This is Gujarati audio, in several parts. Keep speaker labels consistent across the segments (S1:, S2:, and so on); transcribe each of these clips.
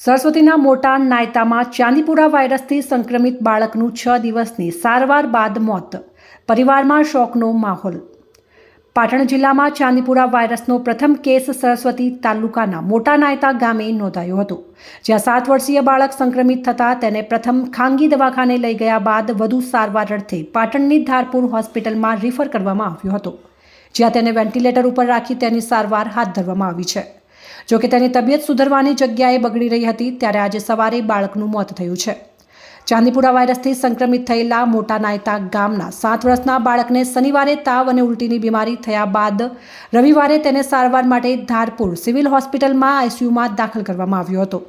S1: સરસ્વતીના મોટા નાયતામાં ચાંદીપુરા વાયરસથી સંક્રમિત બાળકનું છ દિવસની સારવાર બાદ મોત. પરિવારમાં શોકનો માહોલ. પાટણ જિલ્લામાં ચાંદીપુરા વાયરસનો પ્રથમ કેસ સરસ્વતી તાલુકાના મોટા નાયતા ગામે નોંધાયો હતો. જ્યાં સાત વર્ષીય બાળક સંક્રમિત થતાં તેને પ્રથમ ખાનગી દવાખાને લઈ ગયા બાદ વધુ સારવાર અર્થે પાટણની ધારપુર હોસ્પિટલમાં રિફર કરવામાં આવ્યો હતો. જ્યાં તેને વેન્ટિલેટર ઉપર રાખી તેની સારવાર હાથ ધરવામાં આવી છે. જોકે તેની તબિયત સુધરવાની જગ્યાએ બગડી રહી હતી, ત્યારે આજે સવારે બાળકનું મોત થયું છે. ચાંદીપુરા વાયરસથી સંક્રમિત થયેલા મોટા નાયતા ગામના સાત વર્ષના બાળકને શનિવારે તાવ અને ઉલટીની બીમારી થયા બાદ રવિવારે તેને સારવાર માટે ધારપુર સિવિલ હોસ્પિટલમાં આઈસીયુમાં દાખલ કરવામાં આવ્યો હતો.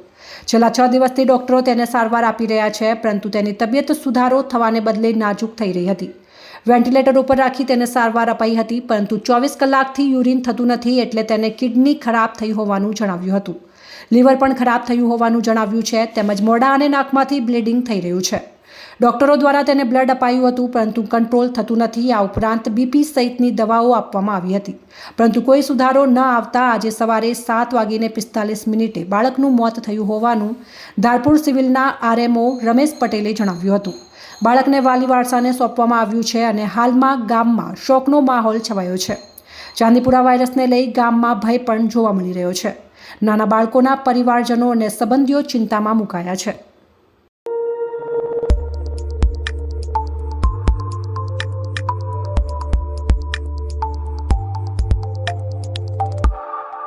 S1: છેલ્લા છ દિવસથી ડોક્ટરો તેને સારવાર આપી રહ્યા છે, પરંતુ તેની તબિયત સુધારો થવાને બદલે નાજુક થઈ રહી હતી. વેન્ટિલેટર ઉપર રાખી તેને સારવાર અપાઈ હતી, પરંતુ ચોવીસ કલાકથી યુરિન થતું નથી એટલે તેને કિડની ખરાબ થઈ હોવાનું જણાવ્યું હતું. લીવર પણ ખરાબ થયું હોવાનું જણાવ્યું છે. તેમજ મોડા અને નાકમાંથી બ્લીડિંગ થઈ રહ્યું છે. ડોક્ટરો દ્વારા તેને બ્લડ અપાયું હતું, પરંતુ કંટ્રોલ થતું નથી. આ ઉપરાંત બીપી સહિતની દવાઓ આપવામાં આવી હતી. પરંતુ કોઈ સુધારો ન આવતા આજે સવારે સાત વાગીને પિસ્તાલીસ મિનિટે બાળકનું મોત થયું હોવાનું ધારપુર સિવિલના આરએમઓ રમેશ પટેલે જણાવ્યું હતું. બાળકને વાલી વારસાને સોંપવામાં આવ્યું છે અને હાલમાં ગામમાં શોકનો માહોલ છવાયો છે. ચાંદીપુરા વાયરસને લઈ ગામમાં ભય પણ જોવા મળી રહ્યો છે. નાના બાળકોના પરિવારજનો અને સંબંધીઓ ચિંતામાં મુકાયા છે.